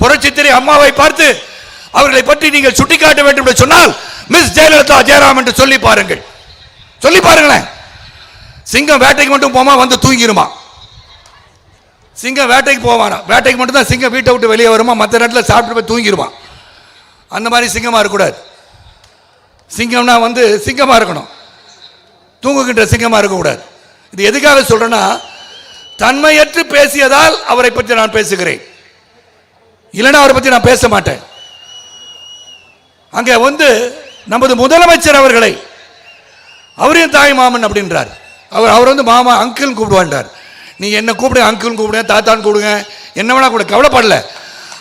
புரட்சித்திரை அம்மாவை பார்த்து அவர்களை பற்றி நீங்கள் சுட்டிக்காட்ட வேண்டும் என்று சொன்னால் மிஸ் ஜெயலலிதா ஜெயராம் என்று சொல்லி பாருங்கள். சொல்லி பாருங்களேன். சிங்கம் வேட்டைக்கு மட்டும் போமா வந்து தூங்கிருமா? சிங்கம் வேட்டைக்கு போவானா? வேட்டைக்கு மட்டும் தான் சிங்கம் வீட்டை விட்டு வெளியே வருமா? மற்ற நேரத்தில் சாப்பிட்டு போய் தூங்கிடுவான் அந்த மாதிரி சிங்கமாக இருக்கக்கூடாது. சிங்கம்னா வந்து சிங்கமாக இருக்கணும். தூங்குகின்ற சிங்கமாக இருக்கக்கூடாது. இது எதுக்காக சொல்கிறேன்னா தன்மையற்று பேசியதால் அவரை பற்றி நான் பேசுகிறேன். இல்லைன்னா அவரை பற்றி நான் பேச மாட்டேன். அங்கே வந்து நமது முதலமைச்சர் அவர்களை அவரையும் தாய் மாமன் அப்படின்றார். அவர் அவர் வந்து மாமா அங்கிள் கூப்பிடுவான்றார். நீ என்ன கூப்பிடுங்க அங்கிள் கூப்பிடுங்க தாத்தான்னு கூப்பிடுங்க. என்ன வேணா கூட கவலைப்படல.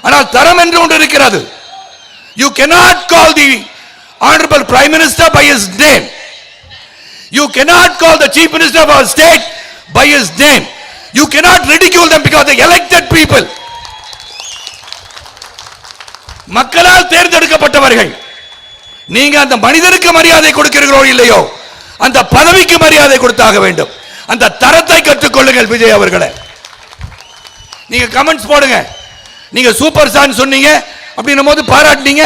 ஆனால் தரம் என்று ஒன்று இருக்கிறது. You cannot call the honourable prime minister by his name you cannot call the chief minister of state by his name you you cannot them them because they elected மக்களால் தேர்ந்தெடுக்கப்பட்டவர்கள். நீங்க அந்த மனிதருக்கு மரியாதை கொடுக்கிறீர்களோ இல்லையோ அந்த பதவிக்கு மரியாதை கொடுத்தாக வேண்டும். அந்த தரத்தை கற்றுக்கொள்ளுங்கள் விஜய் அவர்களை. நீங்க கமெண்ட்ஸ் போடுங்க. நீங்க சூப்பர் ஸ்டார் சொன்னீங்க அப்படின்னும் போது பாராட்டினீங்க.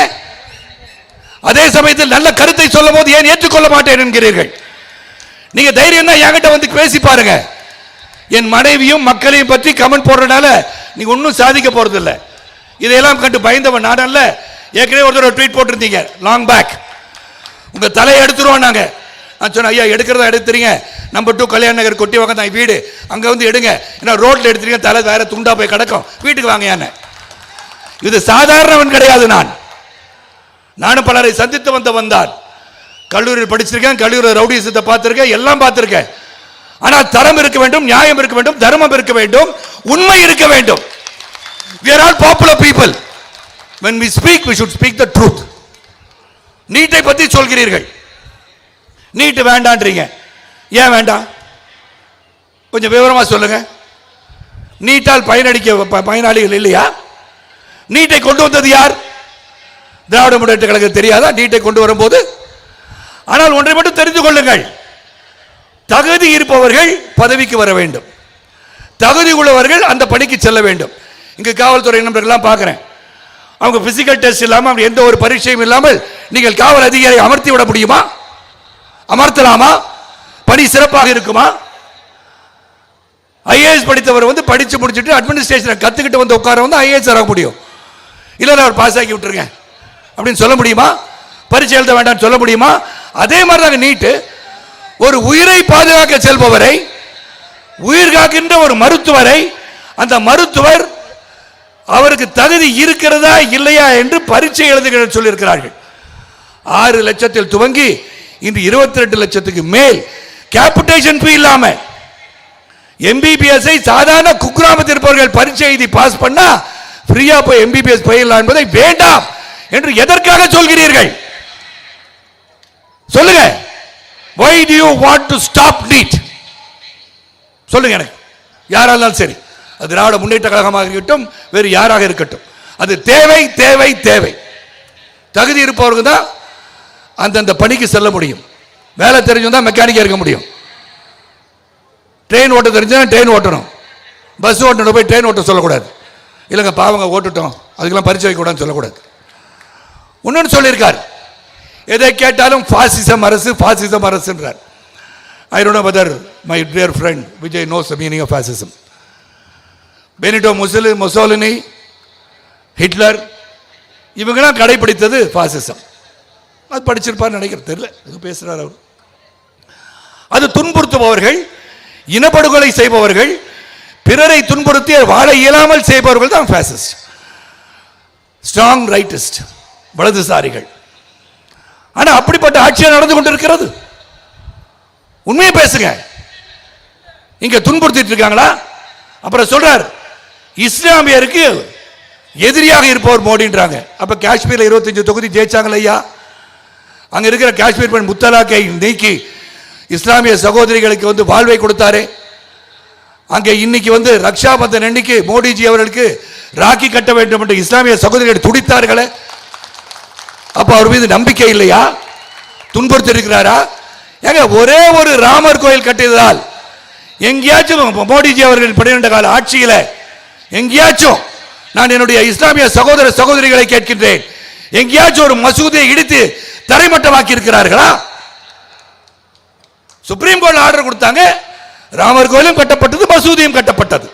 அதே சமயத்தில் நல்ல கருத்தை சொல்லும் போது ஏன் ஏற்றுக்கொள்ள மாட்டேன் என்கிறீர்கள். நீங்க தைரியம் தான் என்கிட்ட வந்து பேசி பாருங்க. என் மனைவியும் மக்களையும் பற்றி கமெண்ட் போடுறதுனால நீங்க ஒன்றும் சாதிக்க போறதில்லை. இதையெல்லாம் கண்டு பயந்தவன் நாடல்ல ஏற்கனவே ஒருத்தர் ட்வீட் போட்டிருந்தீங்க. லாங் பேக் உங்க தலையை எடுத்துருவோம் நாங்க. நான் சொன்னேன் ஐயா எடுக்கிறதா எடுத்துறீங்க. நம்பர் டூ கல்யாண நகர் கொட்டி வாங்க தான் வீடு. அங்க வந்து எடுங்க. ஏன்னா ரோட்ல எடுத்துறீங்க தலை வேற துண்டா போய் கிடக்கும். வீட்டுக்கு வாங்க என்ன. இது சாதாரணவன் கிடையாது நான். நானும் பலரை சந்தித்து வந்த வந்தான் கல்லூரியில் படிச்சிருக்கேன் கல்லூரியில் ரவுடிசத்தை பார்த்துருக்கேன் எல்லாம் பார்த்துருக்கேன். ஆனால் தரம் இருக்க வேண்டும் நியாயம் இருக்க வேண்டும் தர்மம் இருக்க வேண்டும் உண்மை இருக்க வேண்டும். We all all popular people. When we speak we speak the truth நீட்டை பற்றி சொல்கிறீர்கள். நீட்டு வேண்டான்றீங்க. ஏன் வேண்டாம்? கொஞ்சம் விவரமாக சொல்லுங்க. நீட்டால் பயனடிக்க ப- பயனாளிகள் இல்லையா? நீட்டை கொண்டு வந்தது யார்? திராவிட முன்னேற்ற கழகம் தெரியாதா? நீட்டை கொண்டு வரும்போது? ஆனால் ஒன்றை மட்டும் தெரிந்து கொள்ளுங்கள். தகுதி இருப்பவர்கள் பதவிக்கு வர வேண்டும். தகுதி உள்ளவர்கள் அந்த பணிக்கு செல்ல வேண்டும். இங்கே காவல்துறை நண்பர்கள்லாம் பார்க்குறேன். அவங்க பிசிக்கல் டெஸ்ட் இல்லாமல் அவங்க எந்த ஒரு பரீட்சையும் இல்லாமல் நீங்கள் காவல் அதிகாரி அமர்த்தி விட முடியுமா? அமர்த்தலாமா? பணி சிறப்பாக இருக்குமா? ஐஏஎஸ் படித்தவர் வந்து படித்து முடிச்சுட்டு அட்மினிஸ்ட்ரேஷனை கற்றுக்கிட்டு வந்து உட்கார வந்து ஐஏஎஸ் ஆக முடியும். இல்லை அவர் பாஸ் ஆக்கி விட்டுருங்க. அப்படின்னு சொல்ல முடியுமா? பரீட்சை எழுத வேண்டாம்னு சொல்ல முடியுமா? அதே மாதிரி தாங்க நீட்டு. ஒரு உயிரை பாதுகாக்க செல்பவரை உயிர் காக்கின்ற ஒரு மருத்துவரை அந்த மருத்துவர் அவருக்கு தகுதி இருக்கிறதா இல்லையா என்று பரீட்சை எழுதுகிற சொல்லியிருக்கிறார்கள். ஆறு லட்சத்தில் துவங்கி இன்று இருபத்தி ரெண்டு லட்சத்துக்கு மேல். கேபிட்டேஷன் ஃபீ இல்லாம. எம்பிபிஎஸ்ஐ சாதாரண குக்கிராமத்தில் இருப்பவர்கள் பரீட்சை எழுதி பாஸ் பண்ணா ஃப்ரீயா போய் எம்பிபிஎஸ் பயிரலாம் என்பதை வேண்டாம் என்று எதற்காக சொல்கிறீர்கள்? சொல்லுங்க. Why do you want to stop NEET சொல்லுங்க எனக்கு. யாராலும் இருந்தாலும் சரி. அது திராவிட முன்னேற்ற கழகமாக இருக்கட்டும் வேறு யாராக இருக்கட்டும். அது தேவை தேவை தேவை. தகுதி இருப்பவருக்கு தான் அந்தந்த பணிக்கு செல்ல முடியும். வேலை தெரிஞ்சுதான் மெக்கானிக்காக இருக்க முடியும். ட்ரெயின் ஓட்ட தெரிஞ்சா ட்ரெயின் ஓட்டணும். பஸ் ஓட்டணும் போய் ட்ரெயின் ஓட்ட சொல்லக்கூடாது. இல்லைங்க பாவங்க ஓட்டுட்டோம். அதுக்கெல்லாம் பரிச்சை வைக்கக்கூடாதுன்னு சொல்லக்கூடாது. இன்னொன்று சொல்லியிருக்கார். எதை கேட்டாலும் ஃபாசிசம் அரசு fascism அரசுன்றார். I don't know my dear friend Vijay knows meaning of fascism Benito முசலு Mussolini Hitler இவங்களாம் கடைபிடித்தது பாசிசம் அது படிச்சிருப்பார் நினைக்கிறேன். தெரியல. இது பேசுகிறார் அவர்? அது துன்புறுத்துபவர்கள் இனப்படுகொலை செய்பவர்கள் பிறரை துன்புறுத்தி வாழ இயலாமல் செய்பவர்கள் தான் ஃபேசிஸ்ட் ஸ்ட்ராங் ரைட்டிஸ்ட் வலதுசாரிகள். ஆனால் அப்படிப்பட்ட ஆட்சியாக நடந்து கொண்டிருக்கிறது? உண்மையை பேசுங்க. இங்கே துன்புறுத்திட்டு இருக்காங்களா? அப்புறம் சொல்றார் இஸ்லாமியருக்கு எதிரியாக இருப்பவர் மோடின்றாங்க. அப்ப காஷ்மீர்ல 25 தொகுதி ஜெயிச்சாங்களா ஐயா? அங்க இருக்கிற காஷ்மீர் பெண் முத்தலாக்கை நீக்கி இஸ்லாமிய சகோதரிகளுக்கு வந்து வாழ்வை கொடுத்தாரு. அங்கே இன்னைக்கு வந்து ரக்ஷாபந்தன் அன்னைக்கு மோடிஜி அவர்களுக்கு ராக்கி கட்ட வேண்டும் என்று இஸ்லாமிய சகோதரிகள் துடித்தார்களே. அப்ப அவர் மீது நம்பிக்கை இல்லையா? துன்புறுத்தி இருக்கிறாரா ஏங்க ஒரே ஒரு ராமர் கோயில் கட்டியதால் எங்கேயாச்சும் மோடிஜி அவர்கள் பன்னிரண்டு கால ஆட்சியில் எங்கேயாச்சும் நான் என்னுடைய இஸ்லாமிய சகோதர சகோதரிகளை கேட்கின்றேன். எங்கேயாச்சும் ஒரு மசூதியை இடித்து தரைமட்டமாக்கி இருக்கிறார்களா சுப்ரீம் கோர்ட் ஆர்டர் கொடுத்தாங்க. ராமர் கோயிலும் கட்டப்பட்டது மசூதியும் கட்டப்பட்டது.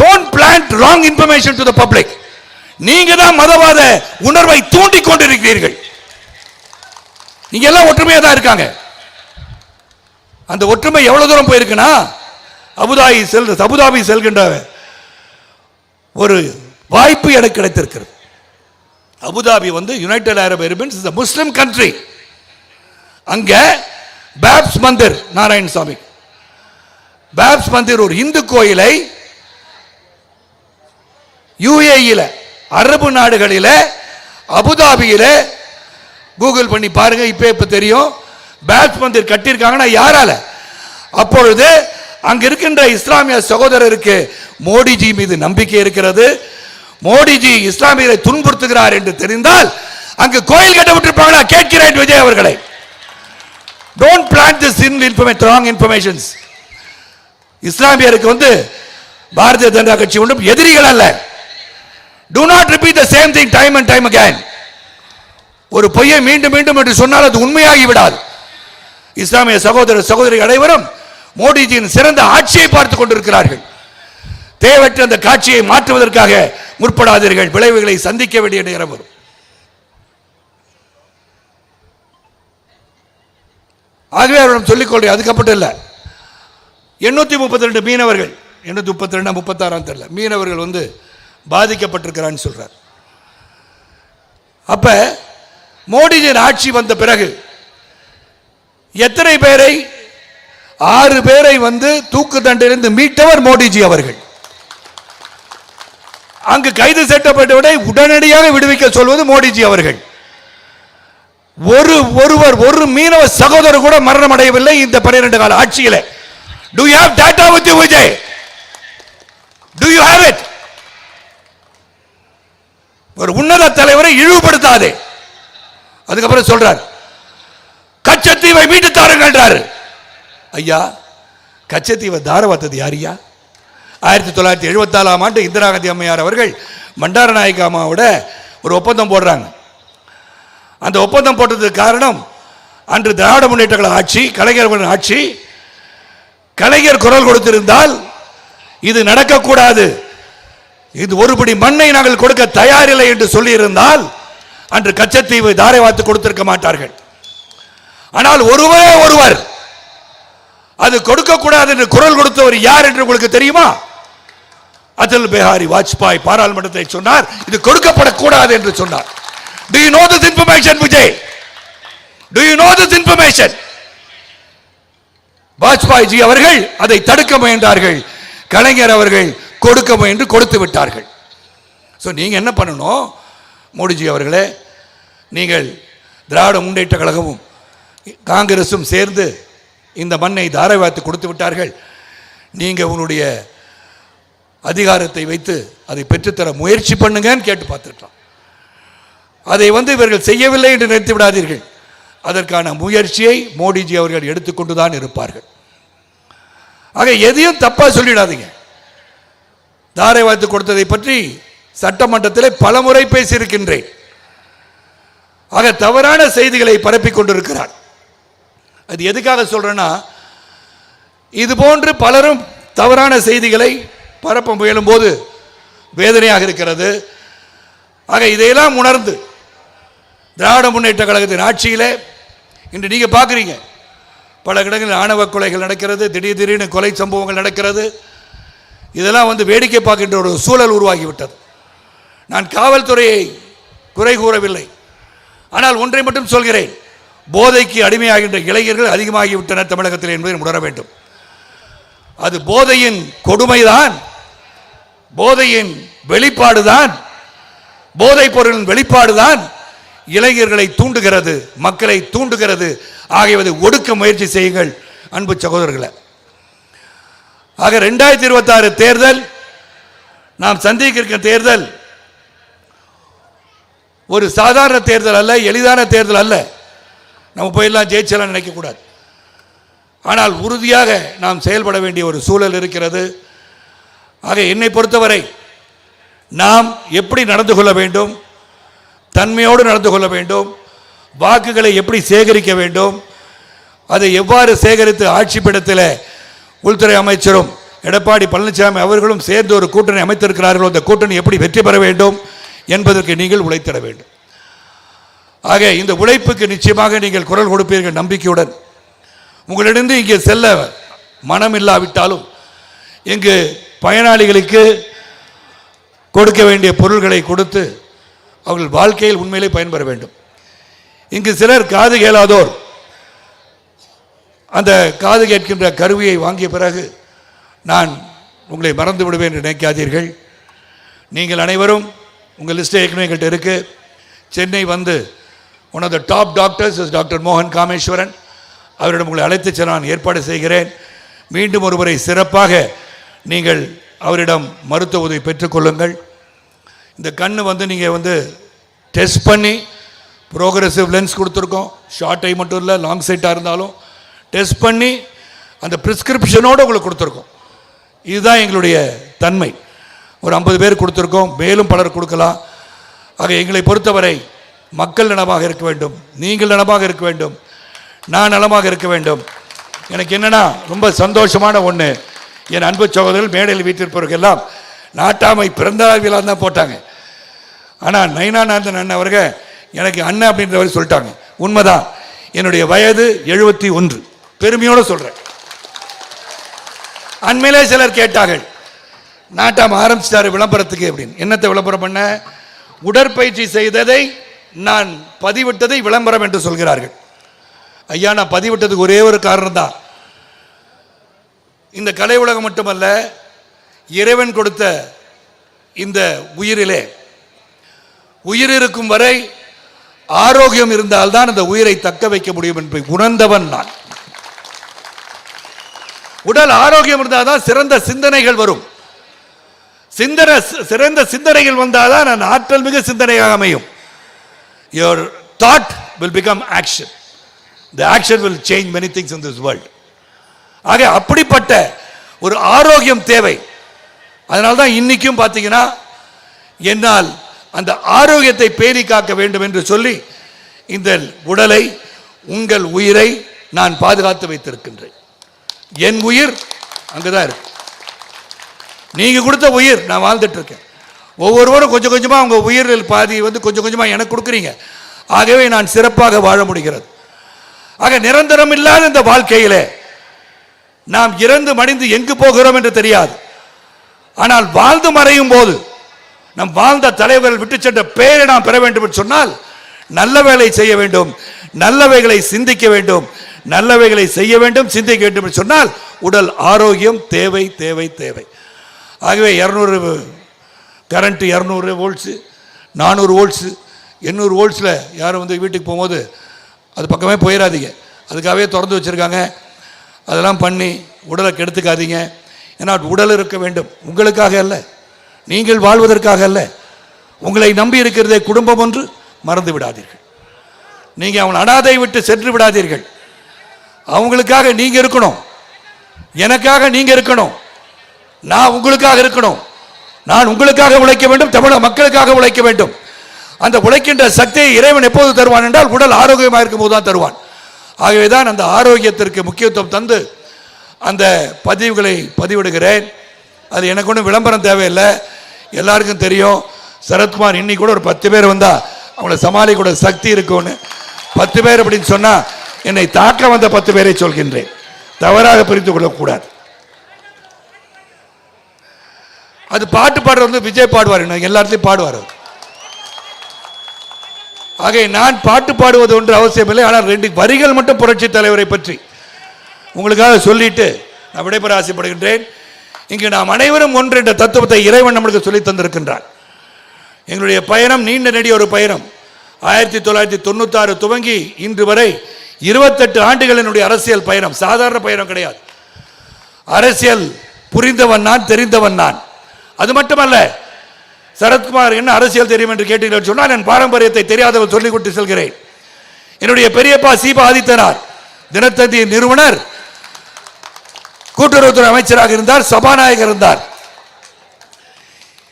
Don't plant wrong information to the public நீங்க தான் மதவாத உணர்வை தூண்டி கொண்டிருக்கிறீர்கள். நீங்க எல்லாம் ஒற்றுமையா தான் இருக்காங்க. அந்த ஒற்றுமை எவ்வளவு தூரம் போயிருக்குன்னா? அபுதாபி செல் அபுதாபி செல்கின்ற ஒரு வாய்ப்பு எனக்கு கிடைத்திருக்கிறது. அபுதாபி வந்து United Arab Emirates is Muslim country அங்கே பேப்ஸ் மந்திர் நாராயணசாமி பேப்ஸ் மந்திர் ஒரு இந்து கோயிலை யுஏஇல அரபு நாடுகளில் அபுதாபியில் கூகுள் பண்ணி பாருங்க இப்போ இப்போ தெரியும்? பேப்ஸ் மந்திர் கட்டியிருக்காங்கன்னா யாரால? அப்பொழுது அங்க இருக்கின்ற இஸ்லாமிய சகோதரருக்கு மோடிஜி மீது நம்பிக்கை இருக்கிறது. மோடிஜி இஸ்லாமியரை துன்புறுத்துகிறார் என்று தெரிந்தால் அங்கு கோயில் கட்டப்பட்டிருப்பாங்களா? கேட்கிறேன் விஜய் அவர்களை. Don't plan this in information wrong informations இஸ்லாமியருக்கு வந்து பாரதிய ஜனதா கட்சி ஒன்றும் எதிரிகள் அல்ல. Do not repeat the same thing time and time again ஒரு பொய்யை மீண்டும் மீண்டும் என்று சொன்னால் அது உண்மையாகி விடாது இஸ்லாமிய சகோதர சகோதரி அனைவரும் மோடிஜியின் சிறந்த ஆட்சியை பார்த்துக் கொண்டிருக்கிறார்கள். தேவையற்ற அந்த காட்சியை மாற்றுவதற்காக முற்படாதீர்கள். விளைவுகளை சந்திக்க வேண்டிய நேரம் வரும். ஆகவே அவரிடம் சொல்லிக்கொள்றேன் அதுக்கப்பட்ட இல்லை. எண்ணூற்றி முப்பத்தி ரெண்டு மீனவர்கள். எண்ணூற்றி முப்பத்தி ரெண்டு முப்பத்தாறாம் தெரியல. மீனவர்கள் வந்து பாதிக்கப்பட்டிருக்கிறான்னு சொல்றார். அப்ப மோடிஜியின் ஆட்சி வந்த பிறகு எத்தனை பேரை ஆறு பேரை வந்து தூக்கு தண்டிலிருந்து மீட்டவர் மோடிஜி அவர்கள். அங்கு கைது செய்யப்பட்டவரை உடனடியாக விடுவிக்க சொல்வது மோடிஜி அவர்கள். ஒரு ஒருவர் ஒரு மீனவ சகோதரர் கூட மரணம் அடையவில்லை இந்த பன்னிரண்டு கால ஆட்சியில். Do you have data with you Vijay do you have it ஒரு உன்னத தலைவரை இழிவுபடுத்தாதே. அதுக்கப்புறம் சொல்றார் கச்சத்தீவை மீட்டு தாருங்கன்றாரு ஐயா கச்சத்தீவை தாரவாத்தது யாரியா ஆயிரத்தி தொள்ளாயிரத்தி எழுபத்தாலாம் ஆண்டு இந்திரா காந்தி அம்மையார் அவர்கள் பண்டாரநாயக்க அம்மாவோட ஒரு ஒப்பந்தம் போடுறாங்க. அந்த ஒப்பந்தம் போட்டதுக்கு காரணம் அன்று திராவிட முன்னேற்ற ஆட்சி கலைஞர் ஆட்சி கலைஞர் குரல் கொடுத்திருந்தால் இது நடக்கக்கூடாது. இது ஒருபடி மண்ணை நாங்கள் கொடுக்க தயாரில்லை என்று சொல்லியிருந்தால் அன்று கச்சத்தீவு தாரை வாத்து கொடுத்திருக்க மாட்டார்கள். ஆனால் ஒருவரே ஒருவர் அது கொடுக்கக்கூடாது என்று குரல் கொடுத்தவர் யார் என்று உங்களுக்கு தெரியுமா? அடல் பிஹாரி வாஜ்பாய் பாராளுமன்றத்தை சொன்னார் இது கொடுக்கப்படக்கூடாது என்று சொன்னார். Do you know this information Vijay do you know this information? Vajpayee ji அவர்கள் அதை தடுக்க முயன்றார்கள். கலைஞர் அவர்கள் கொடுக்க முயன்று கொடுத்து விட்டார்கள். ஸோ நீங்கள் என்ன பண்ணணும்? மோடிஜி அவர்களே நீங்கள் திராவிட முன்னேற்ற கழகமும் காங்கிரஸும் சேர்ந்து இந்த மண்ணை தாரவாத்து கொடுத்து விட்டார்கள். நீங்கள் உங்களுடைய அதிகாரத்தை வைத்து அதை பெற்றுத்தர முயற்சி பண்ணுங்கன்னு கேட்டு பார்த்துருக்கலாம் அதை வந்து இவர்கள் செய்யவில்லை என்று நினைத்து விடாதீர்கள். அதற்கான முயற்சியை மோடிஜி அவர்கள் எடுத்துக்கொண்டு தான் இருப்பார்கள். ஆக எதையும் தப்பாக சொல்லிடாதீங்க. தாரை வாய்த்து கொடுத்ததை பற்றி சட்டமன்றத்தில் பலமுறை பேசியிருக்கின்றேன். ஆக தவறான செய்திகளை பரப்பிக் கொண்டிருக்கிறார். அது எதுக்காக சொல்கிறேன்னா இது போன்று பலரும் தவறான செய்திகளை பரப்ப முயலும் போது வேதனையாக இருக்கிறது. ஆக இதையெல்லாம் உணர்ந்து திராவிட முன்னேற்ற கழகத்தின் ஆட்சியிலே இன்று நீங்கள் பார்க்குறீங்க. பல இடங்களில் ஆணவ கொலைகள் நடக்கிறது திடீர் திடீர்னு கொலை சம்பவங்கள் நடக்கிறது. இதெல்லாம் வந்து வேடிக்கை பார்க்கின்ற ஒரு சூழல் உருவாகிவிட்டது. நான் காவல்துறையை குறை கூறவில்லை. ஆனால் ஒன்றை மட்டும் சொல்கிறேன். போதைக்கு அடிமையாகின்ற இளைஞர்கள் அதிகமாகிவிட்டனர் தமிழகத்தில் என்பதை உணர வேண்டும். அது போதையின் கொடுமைதான் போதையின் வெளிப்பாடுதான் போதைப் பொருளின் வெளிப்பாடுதான் இளைஞர்களை தூண்டுகிறது மக்களை தூண்டுகிறது. ஆகியவதை ஒடுக்க முயற்சி செய்யுங்கள் அன்பு சகோதரர்களை. ஆக ரெண்டாயிரத்தி இருபத்தாறு தேர்தல் நாம் சந்திக்க இருக்க தேர்தல் ஒரு சாதாரண தேர்தல் அல்ல எளிதான தேர்தல் அல்ல. நம்ம போயெல்லாம் ஜெயிச்சலாம் நினைக்கக்கூடாது. ஆனால் உறுதியாக நாம் செயல்பட வேண்டிய ஒரு சூழல் இருக்கிறது. ஆக என்னை பொறுத்தவரை நாம் எப்படி நடந்து கொள்ள வேண்டும் தன்மையோடு நடந்து கொள்ள வேண்டும் வாக்குகளை எப்படி சேகரிக்க வேண்டும் அதை எவ்வாறு சேகரித்து ஆட்சிப்பிடத்தில் உள்துறை அமைச்சரும் எடப்பாடி பழனிசாமி அவர்களும் சேர்ந்து ஒரு கூட்டணி அமைத்திருக்கிறார்கள் அந்த கூட்டணி எப்படி வெற்றி பெற வேண்டும் என்பதற்கு நீங்கள் உழைத்திட வேண்டும். ஆக இந்த உழைப்புக்கு நிச்சயமாக நீங்கள் குரல் கொடுப்பீர்கள் நம்பிக்கையுடன். உங்களிடம் இங்கே செல்ல மனம் இல்லாவிட்டாலும் இங்கு பயனாளிகளுக்கு கொடுக்க வேண்டிய பொருள்களை கொடுத்து அவர்கள் வாழ்க்கையில் உண்மையிலே பயன்பெற வேண்டும். இங்கு சிலர் காது கேளாதோர் அந்த காது கேட்கின்ற கருவியை வாங்கிய பிறகு நான் உங்களை மறந்து விடுவேன் என்று நினைக்காதீர்கள். நீங்கள் அனைவரும் உங்கள் லிஸ்ட் ஏற்கனவே எங்கள்கிட்ட இருக்கு. சென்னை வந்து one of the top doctors is doctor மோகன் காமேஸ்வரன் அவரிடம் உங்களை அழைத்து செல்ல நான் ஏற்பாடு செய்கிறேன். மீண்டும் ஒருமுறை சிறப்பாக நீங்கள் அவரிடம் மருத்துவ உதவி பெற்றுக்கொள்ளுங்கள் இந்த கண் வந்து நீங்கள் வந்து டெஸ்ட் பண்ணி ப்ரோக்ரெசிவ் லென்ஸ் கொடுத்துருக்கோம். ஷார்ட் ஐ மட்டும் இல்லை லாங் சைட்டாக இருந்தாலும் டெஸ்ட் பண்ணி அந்த ப்ரிஸ்கிரிப்ஷனோடு உங்களுக்கு கொடுத்துருக்கோம். இதுதான் எங்களுடைய தன்மை. ஒரு ஐம்பது பேர் கொடுத்துருக்கோம். மேலும் பலர் கொடுக்கலாம். ஆக எங்களை பொறுத்தவரை மக்கள் நலமாக இருக்க வேண்டும். நீங்கள் நலமாக இருக்க வேண்டும். நான் நலமாக இருக்க வேண்டும். எனக்கு என்னன்னா ரொம்ப சந்தோஷமான ஒன்று என் அன்பு சகோதரர்கள் மேடையில் வீட்டிருப்பவர்களெல்லாம் நாட்டாமை பிறந்த விழா தான் போட்டாங்க. ஆனால் நயனானந்தன் அண்ணன் அவர்கள் எனக்கு அண்ணன் அப்படின்றவர் சொல்லிட்டாங்க. உண்மைதான். என்னுடைய வயது எழுபத்தி ஒன்று. பெருமையோடு சொல்கிறேன் அண்மையிலே சிலர் கேட்டார்கள் நாட்டாம் ஆரம்பிச்சிட்டாரு விளம்பரத்துக்கு அப்படின்னு. என்னத்தை விளம்பரம் பண்ண? உடற்பயிற்சி செய்ததை நான் பதிவிட்டதை விளம்பரம் என்று சொல்கிறார்கள். ஐயா நான் பதிவிட்டதுக்கு ஒரே ஒரு காரணம் தான் இந்த கலை உலகம் மட்டுமல்ல இறைவன் கொடுத்த இந்த உயிரிலே உயிர் இருக்கும் வரை ஆரோக்கியம் இருந்தால்தான் அந்த உயிரை தக்க வைக்க முடியும் என்பதை உணர்ந்தவன் நான். உடல் ஆரோக்கியம் இருந்தால் தான் சிறந்த சிந்தனைகள் வரும். சிந்தனை சிறந்த சிந்தனைகள் வந்தால் தான் நான் ஆற்றல் மிக சிந்தனையாக அமையும். Your thought will become action the action will change many things in this world ஆக அப்படிப்பட்ட ஒரு ஆரோக்கியம் தேவை. அதனால தான் இன்னைக்கும் பார்த்தீங்கன்னா என்னால் அந்த ஆரோக்கியத்தை பேணி காக்க வேண்டும் என்று சொல்லி இந்த உடலை உங்கள் உயிரை நான் பாதுகாத்து வைத்திருக்கின்றேன். என் உயிர் அங்கதான் இருக்கு. நீங்கள் கொடுத்த உயிர் நான் வாழ்ந்துட்டு இருக்கேன். ஒவ்வொருவரும் கொஞ்சம் கொஞ்சமாக அவங்க உயிரில் பாதி வந்து கொஞ்சம் கொஞ்சமாக எனக்கு கொடுக்குறீங்க. ஆகவே நான் சிறப்பாக வாழ முடிகிறது. ஆக நிரந்தரம் இல்லாத இந்த வாழ்க்கையிலே நாம் இறந்து மடிந்து எங்கு போகிறோம் என்று தெரியாது. ஆனால் வாழ்ந்து மறையும் போது நம் வாழ்ந்த தலைவர்கள் விட்டு சென்ற பெயரை நாம் பெற வேண்டும் என்று சொன்னால் நல்ல வேலை செய்ய வேண்டும் நல்லவைகளை சிந்திக்க வேண்டும் நல்லவைகளை செய்ய வேண்டும் சிந்திக்க வேண்டும் என்று சொன்னால் உடல் ஆரோக்கியம் தேவை தேவை தேவை. ஆகவே இரநூறு கரண்ட்டு இரநூறு வோல்ட்ஸு நானூறு வோல்ட்ஸு எண்ணூறு வோல்ட்ஸில் யாரும் வந்து வீட்டுக்கு போகும்போது அது பக்கமே போயிடாதீங்க அதுக்காகவே திறந்து வச்சுருக்காங்க. அதெல்லாம் பண்ணி உடலை கெடுத்துக்காதீங்க. ஏன்னா உடல் இருக்க வேண்டும். உங்களுக்காக அல்ல. நீங்கள் வாழ்வதற்காக அல்ல. உங்களை நம்பி இருக்கிறதே குடும்பம் ஒன்று மறந்து விடாதீர்கள். நீங்கள் அவன் அனாதை விட்டு சென்று விடாதீர்கள். அவங்களுக்காக நீங்கள் இருக்கணும். எனக்காக நீங்கள் இருக்கணும். நான் உங்களுக்காக இருக்கணும். நான் உங்களுக்காக உழைக்க வேண்டும் தமிழக மக்களுக்காக உழைக்க வேண்டும். அந்த உழைக்கின்ற சக்தியை இறைவன் எப்போது தருவான் என்றால் உடல் ஆரோக்கியமாக இருக்கும் போது தான் தருவான். ஆகவே தான் அந்த ஆரோக்கியத்திற்கு முக்கியத்துவம் தந்து அந்த பதிவுகளை பதிவிடுகிறேன். அது எனக்கு ஒன்றும் விளம்பரம் தேவையில்லை. எல்லாருக்கும் தெரியும் சரத்குமார் இன்னி கூட ஒரு பத்து பேர் வந்தால் அவங்கள சமாளிக்கூட சக்தி இருக்கும்னு. பத்து பேர் அப்படின்னு சொன்னால் என்னை தாக்க வந்த பத்து பேரை சொல்கின்றேன். தவறாக பிரித்து கொள்ளக்கூடாது. அது பாட்டு பாடுறது வந்து விஜய் பாடுவார் இன்னும் எல்லாத்துலையும் பாடுவார் ஆகை ஆகவே நான் பாட்டு பாடுவது ஒன்று அவசியமில்லை ஆனால் ரெண்டு வரிகள் மட்டும் புரட்சி தலைவரை பற்றி உங்களுக்காக சொல்லிட்டு நான் விடைபெற ஆசைப்படுகின்றேன். இங்கு நாம் அனைவரும் ஒன்று என்ற தத்துவத்தை இறைவன் நம்மளுக்கு சொல்லி தந்திருக்கின்றார் எங்களுடைய பயணம் நீண்ட நெடிய ஒரு பயணம். ஆயிரத்தி தொள்ளாயிரத்தி தொண்ணூத்தாறு துவங்கி இன்று வரை இருபத்தெட்டு ஆண்டுகள் என்னுடைய அரசியல் பயணம். சாதாரண பயணம் கிடையாது. அரசியல் புரிந்தவன் நான் தெரிந்தவன் நான். அது மட்டுமல்ல சரத்குமார் என்ன அரசியல் தெரியும் என்று கேட்டீர்கள் சொன்னால் என் பாரம்பரியத்தை தெரியாதவர் சொல்லிக் கொண்டு செல்கிறேன். என்னுடைய பெரியப்பா சீபா ஆதித்தனார் தினத்தந்தி நிறுவனர் கூட்டுறவுத்துறை அமைச்சராக இருந்தார் சபாநாயகர் இருந்தார்.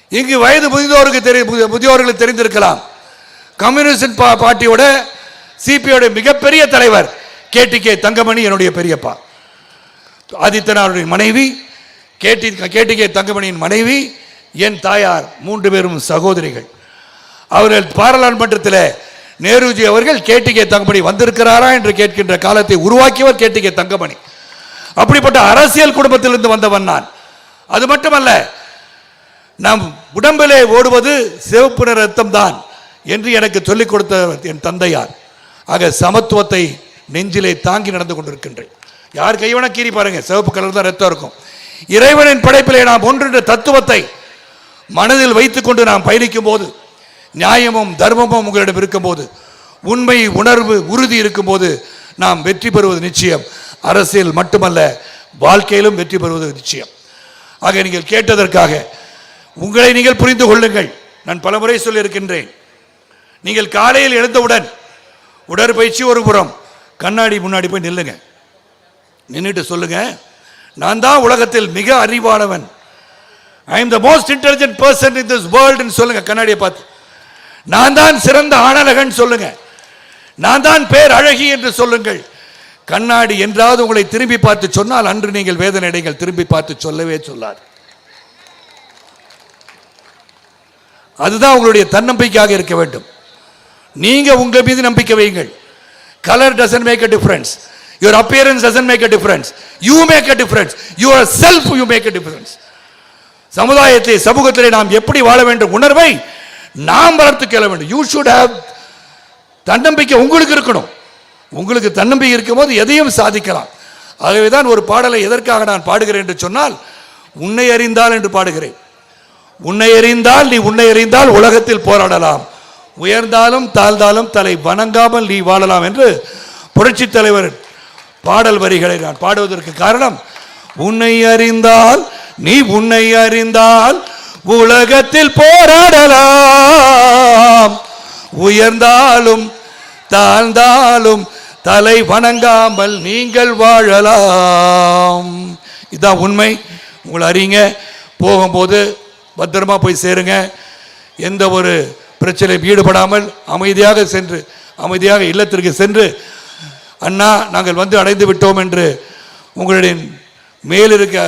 இங்கு வயது முதிந்தோருக்கு தெரிய முதி- முதியோர்களுக்கு தெரிந்திருக்கலாம். கம்யூனிஸ்ட் பா பார்ட்டியோட சிபியோட மிகப்பெரிய தலைவர் கேடிகே தங்கமணி என்னுடைய பெரியப்பா. ஆதித்தனாருடைய மனைவி கேடி கே தங்கமணியின் மனைவி என் தாயார் மூன்று பேரும் சகோதரிகள். அவர்கள் பாராளுமன்றத்தில் நேருஜி அவர்கள் கேட்டிகே தங்கமணி வந்திருக்கிறாரா என்று கேட்கின்ற காலத்தை உருவாக்கியவர் கேட்டிகே தங்கமணி. அப்படிப்பட்ட அரசியல் குடும்பத்திலிருந்து வந்தவன் நான். அது மட்டுமல்ல நம் உடம்பிலே ஓடுவது சிவப்பு நிற ரத்தம் தான் என்று எனக்கு சொல்லிக் கொடுத்த என் தந்தையார். ஆக சமத்துவத்தை நெஞ்சிலே தாங்கி நடந்து கொண்டிருக்கின்றேன். யார் கைவன கீறி பாருங்க சிவப்பு கலர் தான் ரத்தம் இருக்கும். இறைவனின் படைப்பிலே நாம் ஒன்றின்ற தத்துவத்தை மனதில் வைத்துக்கொண்டு நாம் பயணிக்கும் போது நியாயமும் தர்மமும் உங்களிடம் இருக்கும்போது உண்மை உணர்வு உறுதி இருக்கும்போது நாம் வெற்றி பெறுவது நிச்சயம். அரசியல் மட்டுமல்ல வாழ்க்கையிலும் வெற்றி பெறுவது நிச்சயம். ஆக நீங்கள் கேட்டதற்காக உங்களை நீங்கள் புரிந்து கொள்ளுங்கள். நான் பலமுறை சொல்லியிருக்கின்றேன். நீங்கள் காலையில் எழுந்தவுடன் உடற்பயிற்சி ஒரு புறம் கண்ணாடி முன்னாடி போய் நில்லுங்க. நின்றுட்டு சொல்லுங்க. நான் தான் உலகத்தில் மிக அறிவானவன். I am the most intelligent person in this வேர்ல்டுன்னு சொல்லுங்க கண்ணாடியை பார்த்து. நான் தான் சிறந்த ஆணழகன் சொல்லுங்க. நான் தான் பேர் அழகி என்று சொல்லுங்கள். கண்ணாடி என்றாவது உங்களை திரும்பி பார்த்து சொன்னால் அன்று நீங்கள் வேதனை திரும்பி பார்த்து சொல்லவே சொல்லாது. அதுதான் உங்களுடைய தன்னம்பிக்கையாக இருக்க வேண்டும். நீங்க உங்கள் மீது நம்பிக்கை வையுங்கள். Colour doesn't make a difference your appearance doesn't make a difference you make a difference yourself you make a difference சமுதாயத்தை சமூகத்திலே நாம் எப்படி வாழ வேண்டும் உணர்வை நாம் வளர்த்து கேள வேண்டும். யூ ஷுட் ஹேவ் தன்னம்பிக்கை உங்களுக்கு இருக்கணும். உங்களுக்கு தன்னம்பிக்கை இருக்கும்போது எதையும் சாதிக்கலாம். ஆகவே தான் ஒரு பாடலை எதற்காக நான் பாடுகிறேன் என்று சொன்னால் உன்னை அறிந்தால் என்று பாடுகிறேன். உன்னை அறிந்தால் நீ உன்னை அறிந்தால் உலகத்தில் போராடலாம். உயர்ந்தாலும் தாழ்ந்தாலும் தலை வணங்காமல் நீ வாழலாம் என்று புரட்சி தலைவர் பாடல் வரிகளை நான் பாடுவதற்கு காரணம் உன்னை அறிந்தால் நீ உன்னை அறிந்தால் உலகத்தில் போராடலாம். உயர்ந்தாலும் தாழ்ந்தாலும் தலை வணங்காமல் நீங்கள் வாழலாம். இதான் உண்மை. உங்களை அறியுங்க. போகும்போது பத்திரமா போய் சேருங்க. எந்த ஒரு பிரச்சனையும் ஈடுபடாமல் அமைதியாக சென்று அமைதியாக இல்லத்திற்கு சென்று அண்ணா நாங்கள் வந்து அடைந்து விட்டோம் என்று உங்களுடைய மேலிருக்க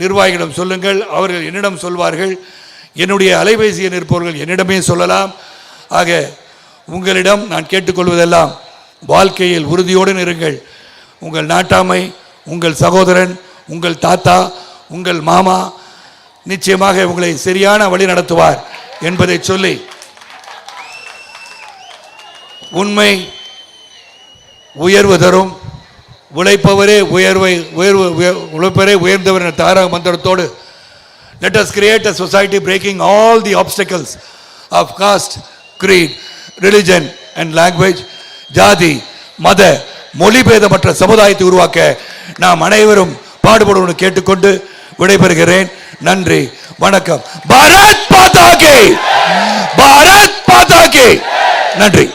நிர்வாகிகளிடம் சொல்லுங்கள் அவர்கள் என்னிடம் சொல்வார்கள் என்னுடைய அலைபேசியில் இருப்பவர்கள் என்னிடமே சொல்லலாம். ஆக உங்களிடம் நான் கேட்டுக்கொள்வதெல்லாம் வாழ்க்கையில் உறுதியோடு இருங்கள் உங்கள் நாட்டாமை உங்கள் சகோதரன் உங்கள் தாத்தா உங்கள் மாமா நிச்சயமாக உங்களை சரியான வழி நடத்துவார் என்பதை சொல்லி உண்மை உயர்வு தரும். உழைப்பவரே உயர்வை உயர்வு உழைப்பவரே உயர்ந்தவர் என தாரக மந்திரத்தோடு let us create a society breaking all the obstacles of caste creed religion and language ஜாதி மத மொழிபேதமற்ற சமுதாயத்தை உருவாக்க நாம் அனைவரும் பாடுபடுவோம் கேட்டுக்கொண்டு விடைபெறுகிறேன். நன்றி வணக்கம். பாரத் பாதாகே பாரத் பாதாகே நன்றி.